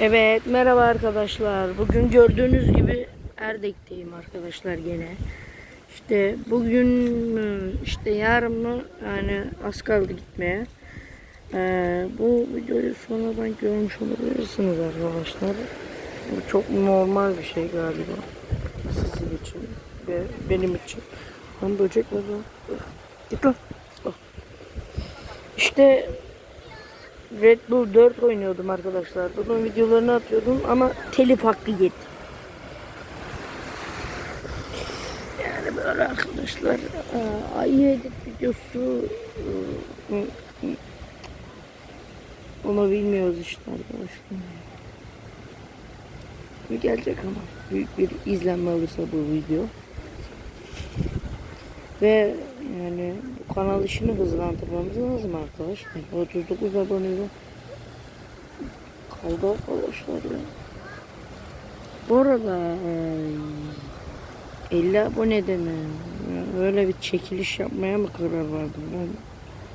Evet merhaba arkadaşlar. Bugün gördüğünüz gibi Erdek'teyim arkadaşlar gene. İşte bugün mü işte yarın mı yani az kaldı gitmeye. Ee, bu videoyu sonradan görmüş olabilirsiniz arkadaşlar. Bu çok normal bir şey galiba. Sizin için ve benim için. Lan böcek var. Git lan. İşte Red Bull 4 oynuyordum arkadaşlar. Bunun videolarını atıyordum ama telif hakkı yedi. Yani böyle arkadaşlar aa, ayı edit videosu ı, onu bilmiyoruz işte arkadaşlar. Bir gelecek ama büyük bir izlenme alırsa bu video. Ve yani bu kanal işini hızlandırmamız lazım arkadaşlar. 39 aboneyle kaldı arkadaşlar ya. Bu arada e, 50 abonede mi? Öyle bir çekiliş yapmaya mı karar verdim ben?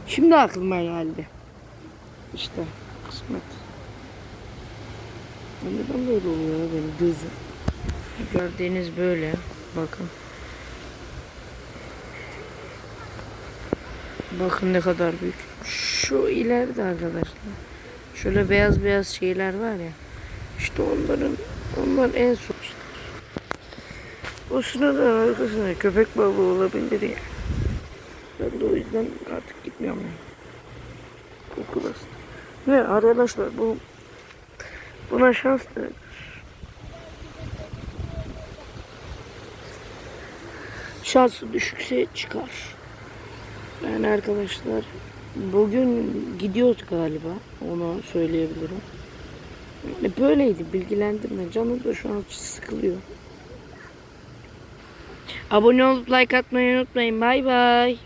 Şimdi aklıma geldi. İşte kısmet. Neden böyle oluyor benim gözüm? Gördüğünüz böyle. Bakın. Bakın ne kadar büyük. Şu ileride arkadaşlar. Şöyle beyaz beyaz şeyler var ya. İşte onların onlar en son işte. O sınırın arkasında köpek balığı olabilir ya. Ben de o yüzden artık gitmiyorum yani. Okul hasta. Ve arkadaşlar bu buna şans da şansı düşükse çıkar. Yani arkadaşlar bugün gidiyoruz galiba onu söyleyebilirim. Yani böyleydi bilgilendirme. Canım da şu an sıkılıyor. Abone olup like atmayı unutmayın. Bay bay.